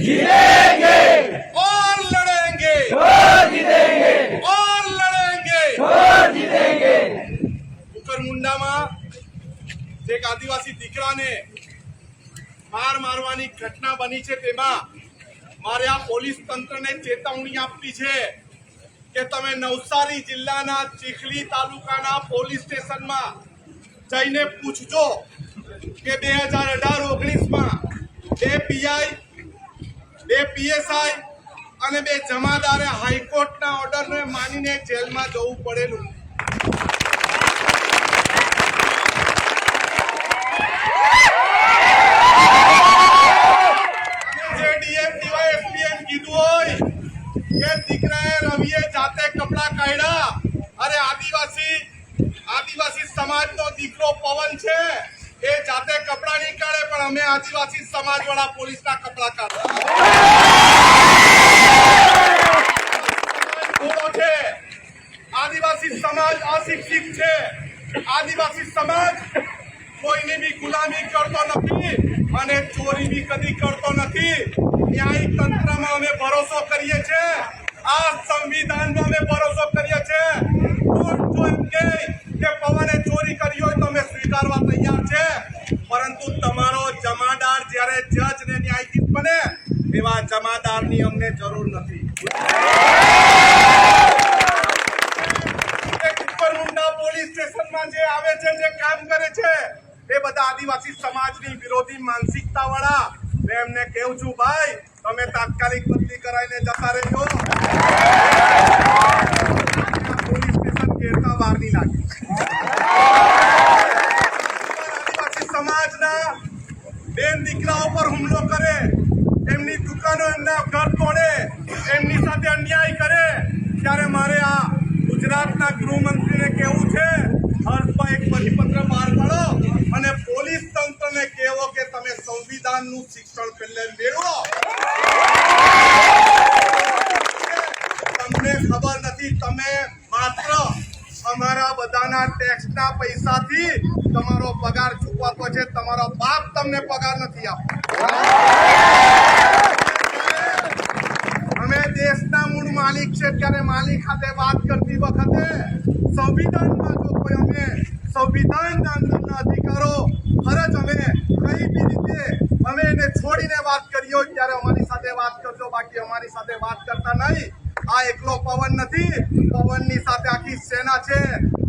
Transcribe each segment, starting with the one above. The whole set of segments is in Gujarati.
जीतेंगे और लड़ेंगे और जीतेंगे और लड़ेंगे और जीतेंगे કુકરમુંડામાં જે એક આદિવાસી દીકરાને માર મારવાની ઘટના બની છે તેમાં મારે આ પોલીસ તંત્રને ચેતવણી આપવી છે કે તમે નવસારી જિલ્લાના ચીખલી તાલુકાના પોલીસ સ્ટેશનમાં જઈને પૂછજો કે બે હજાર અઢાર ઓગણીસમાં બે પીઆઈ બે પીએસઆઈ અને બે જમાદારે હાઈકોર્ટના ઓર્ડરને માનીને જેલમાં જવું પડેલું. આદિવાસી સમાજનો દીકરો પવન છે. એ જાતે કપડાં નહીં કાઢે, પણ અમે આદિવાસી સમાજ વાળા પોલીસના કપડાં કાઢે આદિવાસી સમાજ અશિક્ષિત છે. આદિવાસી સમાજ કોઈની બી ગુલામી કરતો નથી અને ચોરી બી કદી કરતો નથી. ન્યાયિક તંત્રમાં અમે ભરોસો કરીએ છીએ. આ સંવિધાનમાં અમે ભરોસો કરીએ છીએ. કોર્ટ જો એમ કે પવને ચોરી કરી હોય તો અમે સ્વીકારવા તૈયાર છે. જ્યારે જજ ને ન્યાયાધીશ બને એવા જમાદારની અમને જરૂર નથી. આવે છે, જે કામ કરે છે, એ બધા આદિવાસી સમાજની વિરોધી માનસિકતા વાળા એમને કેવું છું, ભાઈ, તમે તાત્કાલિક બદલી કરાવીને જતા રહેજો. પોલીસ સ્ટેશન લાગે આદિવાસી સમાજના બેન દીકરાઓ પર હુમલો કરે, એમની દુકાનો એમના ઘર તોડે, એમની સાથે અન્યાય કરે, ત્યારે મારે આ ગુજરાતના ગૃહમંત્રીને કહેવું છે, હર્ષભાઈ, એક પરિપત્ર બહાર પાડો અને પોલીસ તંત્રને કહેવો કે તમે સંવિધાનનું શિક્ષણ પહેલે મેળવો. તમને ખબર નથી, તમે માત્ર અમારા બધાના ટેક્સના પૈસાથી તમારો પગાર ચૂકવાતો છે તમારો બાપ તમને પગાર નથી આપતો. અમે દેશના મૂળ માલિક છે, ત્યારે માલિક સાથે વાત કરતી વખતે સંવિધાનમાં જો કોઈ અમે સંવિધાનના અંદરના અધિકારો ફરજ અમે કઈ બી રીતે અમે એને છોડીને વાત કરી હોય ત્યારે અમારી સાથે વાત કરજો, બાકી અમારી સાથે વાત કરતા નહીં. આ એકલો પવન નથી. પવનની સાથે આખી સેના છે.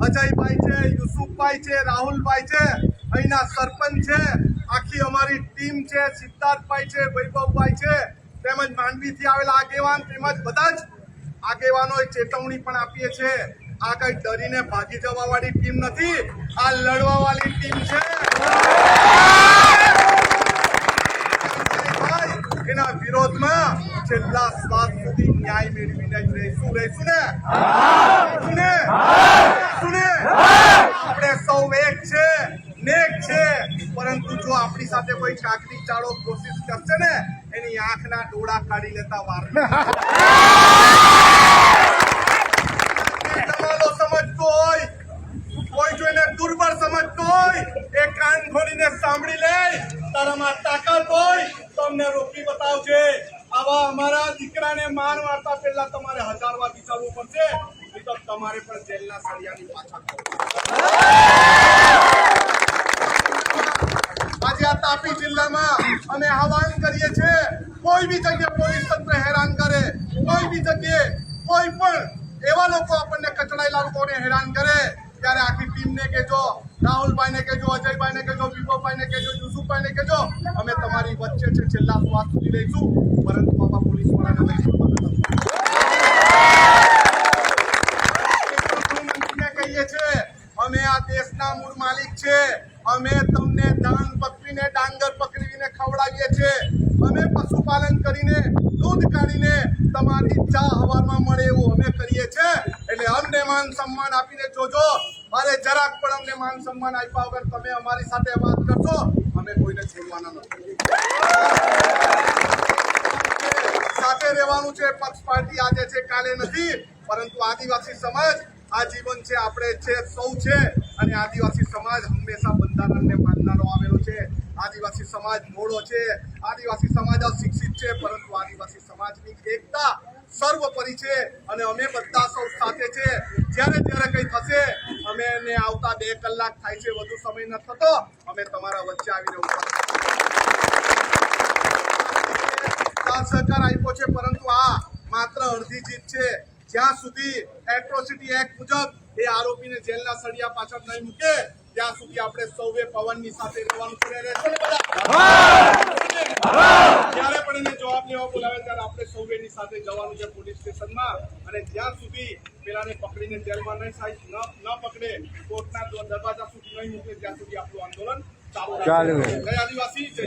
અજયભાઈ યુસુફભાઈ છે રાહુલભાઈ છે અહીંના સરપંચ છે આખી અમારી ટીમ છે સિદ્ધાર્થભાઈ છે વૈભવભાઈ છે તેમજ માંડવીથી આવેલા આગેવાન તેમજ બધા જ આગેવાનોએ ચેતવણી પણ આપીએ છે આ કઈ ડરીને ભાગી જવા વાળી ટીમ નથી આ લડવા વાળી ટીમ છે. એના વિરોધમાં છેલ્લા શ્વાસ સુધી ન્યાય મેળવીને રહીશું રહીશું ને? રહીશું ને? રહીશું આપણે સૌ એક છે નેક છે. પરંતુ જો આપણી સાથે કોઈ કાકડી ચાળો કોશિશ કરશે ને એની આંખના ડોળા કાઢી લેતા વાર તમારો સમજતો હોય કોઈ જો એને દુર્બળ સમજતો હોય એ કાન ખોલીને સાંભળી લે. તારામાં તાકાત હોય તો અમને રોકી બતાવજે. આવા અમારા દીકરાને માર મારતા પહેલા તમારે હજાર વાર વિચારવું પડશે. તો તમારે પણ જેલના સળિયાની પાછળ આજે આ તાપી જિલ્લામાં અમે આહવાન કરીએ છીએ, કોઈ બી જગ્યાએ પોલીસ તંત્ર હેરાન કરે, કોઈ બી જગ્યાએ કોઈ પણ એવા લોકો આપણને કચડાયેલા લોકોને હેરાન કરે, ત્યારે આખી ટીમને કહેજો, રાહુલભાઈને કહેજો, અજયભાઈને કહેજો વિભવભાઈને કહેજો, યુસુફભાઈને કહેજો, અમે તમારી વચ્ચે છે, છેલ્લા વાત સુધી રહીશું, પરંતુ બાબા પોલીસ વાળાને અમે જીતવાના નથી. છીએ અમે આ દેશના મૂળ માલિક છે. અમે તમને દાન પકવીને ડાંગર પકડીને ખવડાવીએ છીએ અમે પશુપાલન કરીને, દૂધ કાઢીને તમારી ચા હવારમાં મળે એવું અમે કરીએ છીએ એટલે અમને માન સન્માન આપીને જોજો. મારે જરાક પણ અમને માન સન્માન આપ્યા વગર તમે અમારી સાથે વાત કરશો. અમે કોઈને છોડવાના નથી. સાથે રહેવાનું છે પક્ષ પાર્ટી આજે છે, કાલે નથી. પરંતુ આદિવાસી સમાજ આ જીવન છે, આપણે છે, સૌ છે. અને આદિવાસી સમાજ હંમેશા બંધારણને માનનારો આવેલો છે. આદિવાસી સમાજ મોડો છે. આદિવાસી સમાજ અશિક્ષિત છે, પરંતુ આદિવાસી સમાજની એકતા સર્વોપરી છે. અને અમે બધા સૌ સાથે છે. જ્યારે જ્યારે કંઈ થશે, અમે એને આવતા બે કલાક થાય છે, વધુ સમય ન થતો, અમે તમારા વચ્ચે આવીને ઊભા સહકાર આપ્યો છે, પરંતુ આ માત્ર અડધી જીત છે. જ્યાં સુધી એટ્રોસિટી એક્ટ મુજબ એ આરોપીને જેલના સળિયા પાછળ નહીં મૂકે ત્યાં સુધી આપણે સૌએ પવનની સાથે રહેવાનું છે જ્યારે પણ એને જવાબ લેવા બોલાવે ત્યારે આપણે સૌની સાથે જવાનું છે પોલીસ સ્ટેશનમાં. અને જ્યાં સુધી પેલાને પકડીને જેલમાં નહીં સાહેબ ન પકડે કોર્ટના દરવાજા સુધી નહીં મૂકે ત્યાં સુધી આપણું આંદોલન ચાલુ ચાલુ. જય આદિવાસી જય.